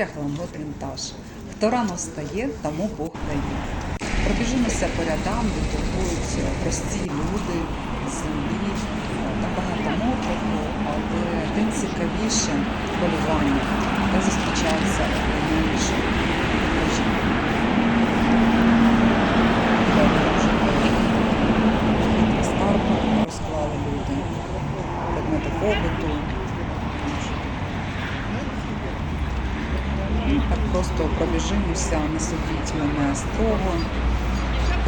Вікторія Халамгот Вінтаж. Хто рано встає, тому Бог дає. Пробіжимося по рядам, де турбуються прості люди землі та багато мотлоху, але тим цікавіше полювання, де зустрічаються найменші. Скарбу розклали люди, предмети побуту. Так пробіжимося, не судіть мене строго.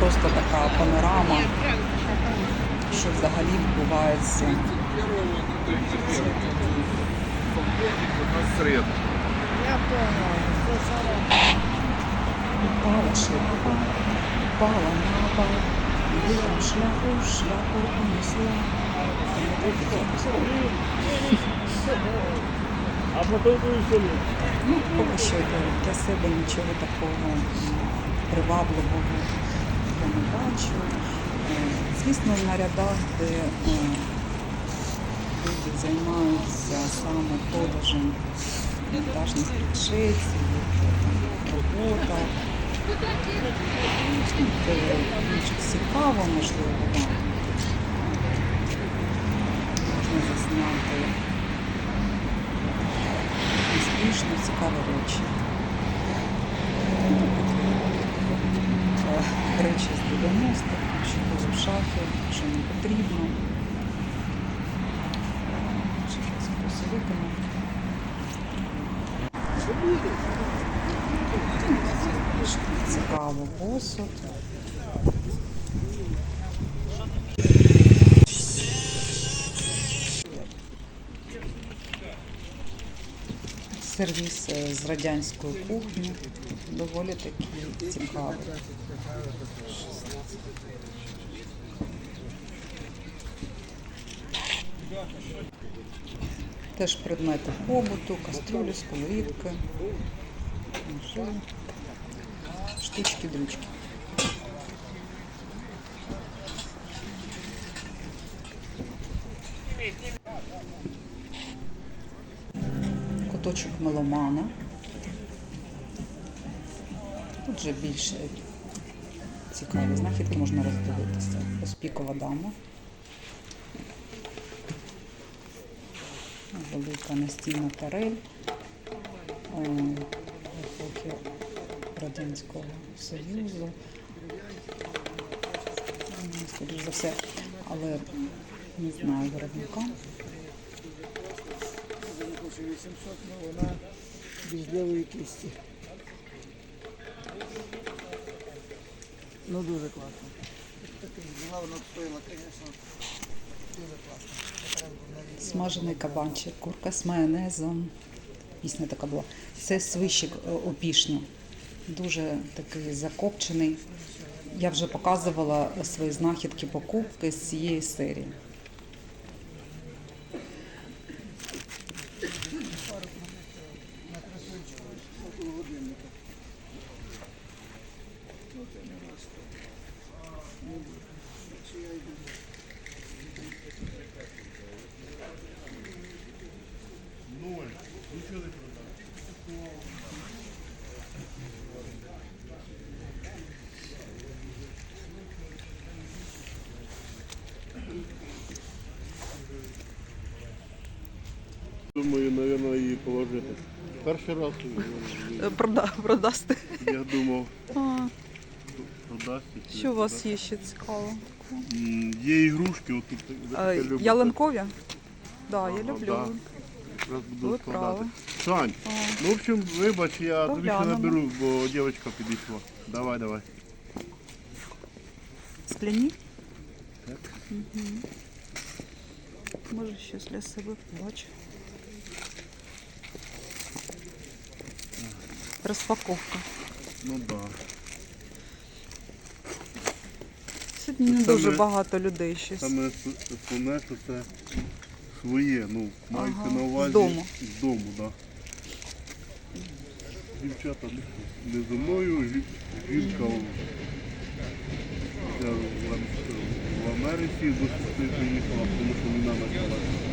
Просто така панорама, що взагалі відбувається. Упала шляпа, упала на пол, білим шляху, шляпу унесла. А потом будешь Ну, поки що для себе нічого такого привабливого я не бачу. Е, Звісно, на рядах, де е, люди займаються саме продажем монтажних речей, робота. Цікаво, можливо. Можна засняти успішно, цікаві речі. Е, Речі з 90-х, що були в шафі, що не потрібно. Виконав. Цікаво посуд. Сервіс е, з радянської кухні. Доволі такий цікавий. Теж предмети побуту, каструлі, сковорідки, ножи, меломана. Тут же більше цікаві знахідки можна роздивитися. Оспікова дама. Велика настільна тарель епохи Радянського Союзу. М, Скоріш за все, але не знаю виробника. Хоче 800, но вона без лівої кисті. Ну дуже класно. Була, вона стоїла, звісно, дуже класно. Смажений кабанчик, курка з майонезом. Пісня така була. Це свищик е, опішня. Дуже такий закопчений. Я вже показувала свої знахідки покупки з цієї серії. мабуть, її положити. Перший раз е, продасти. я думав, А, продасть. і що у вас продасть. є ще цікаво? М, Є ігрушки, отут ви таке любите. Ялинкові? Да, я Ага, люблю. да. Якраз буду Ви складати. праві. Сань, А. ну в общем, вибач, я тобі ще Поглянемо. наберу, бо дівчинка підійшла. Давай, давай. Скляні? Так. Угу. Може, щось для себе побачу. Розпаковка. Ну так. Да. Сьогодні не Саме- дуже багато людей щось. Саме що це своє, ну, мається Ага, на увазі з дому. З дому, так. Да. Дівчата не зі мною, жі- жінка в Америці до сестри приїхала, тому що війна почалася.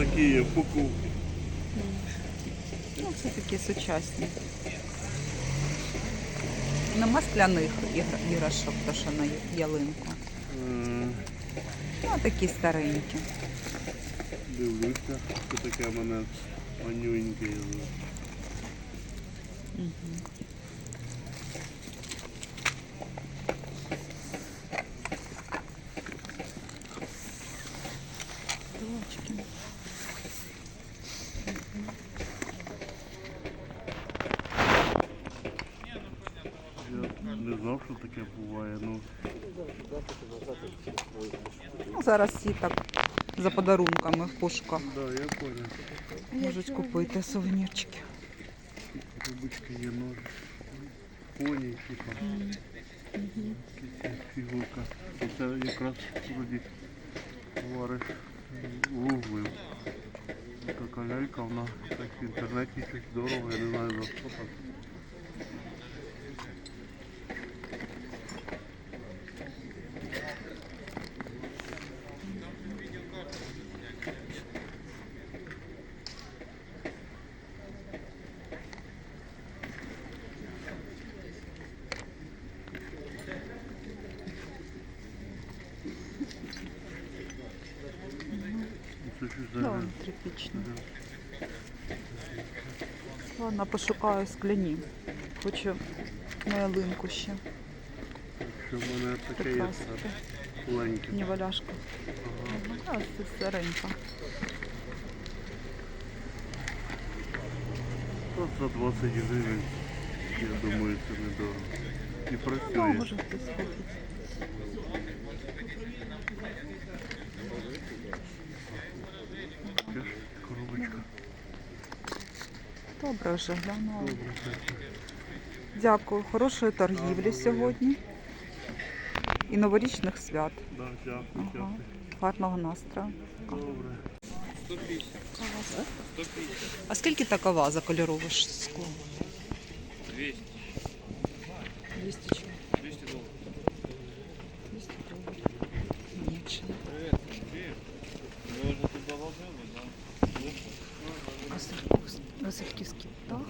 Такі є упаковки. Ну, це такі сучасні. Нема скляних ігр- іграшок, то що на ялинку. Е, Ну, такі старенькі. Дивлюся, що таке в мене манюньке. Стрілочки. Я не знав, що таке буває. Ну, Ну, зараз всі так за подарунками в пошуках да, я понял. можуть купити сувенірчики. Рубочки є нож. Поні, типа. Якась Фігурка. І це якраз вроді товариш луглив. Така лялька, вона так в інтернеті щось дорого, я не знаю за що так. Да, зараз. Ладно, пошукаю скляні. Хочу на ялинку ще. Що в мене таке є Прекрасно. маленьке. Не валяшка. А, це старенька. От за 20 гривень. Я думаю, це недорого. І Ну, працює. може хтось купить. Це ж коробочка. Добре вже глянула. Дякую. Хорошої торгівлі сьогодні. І новорічних свят. Да, дякую, Ага. дякую. Гарного настрою. Добре. А скільки така ваза кольорове скло? 200. 200 чого? 200 Васильківський- птах.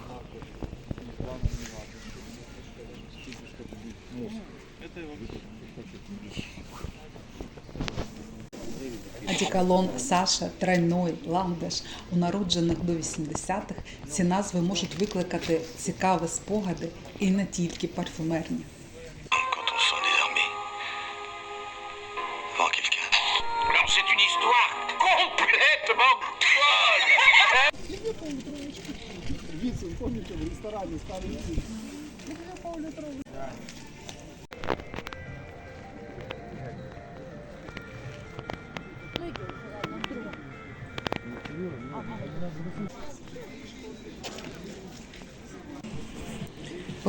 Одеколон Саша тройной ландеш у народжених до 80-х ці назви можуть викликати цікаві спогади і не тільки парфюмерні.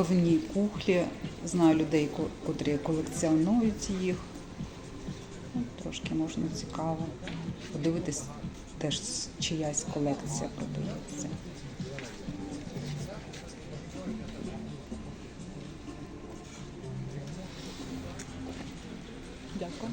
Ставили кухлі, знаю людей, котрі колекціонують їх. Ну, трошки можна цікаво подивитись, теж чиясь колекція продається. Дякую.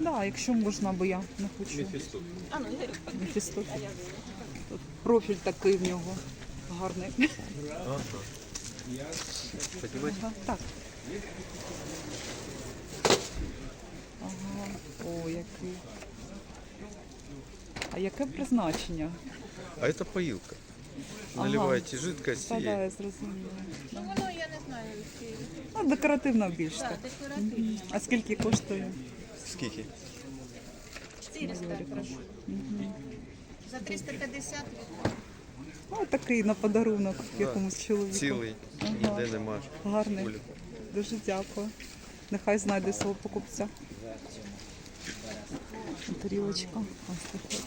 Да, якщо можна, бо я не хочу. Мефісток. Мефісток. Тут профіль такий в нього гарний. Ага, так. Ага. О, який. А яке призначення? А это поилка. Ага. Наливаете жидкость и да, я зрозуміла. Ну, які. Ну, декоративно більш Так. А скільки коштує? скільки? 400, прошу. За 350 Ну, такий на подарунок якомусь чоловіку. Цілий, Ага. ніде нема. Гарний. Кулі. Дуже дякую. Нехай знайде свого покупця. Тарілочка. Ось так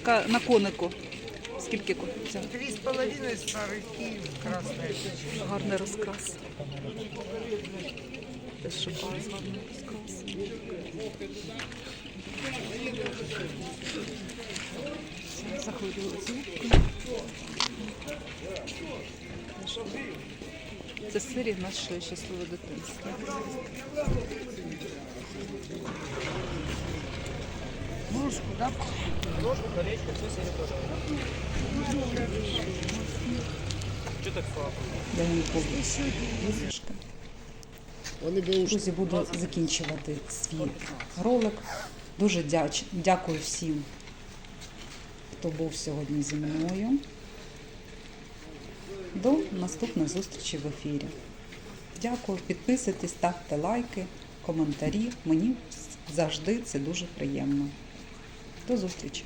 статуетка на конику. Скільки коштує? Три с половиной старый Киев, красная. Гарний розкрас. Теж шукаю гарний розкрас. Все, Захворіли. Це сирі наше щасливе дитинство. Ложку, да? Даємо візушки. Друзі, буду закінчувати свій ролик. Дуже дяч- дякую всім, хто був сьогодні зі мною. До наступної зустрічі в ефірі. Дякую, підписуйтесь, ставте лайки, коментарі. Мені завжди це дуже приємно. До зустрічі!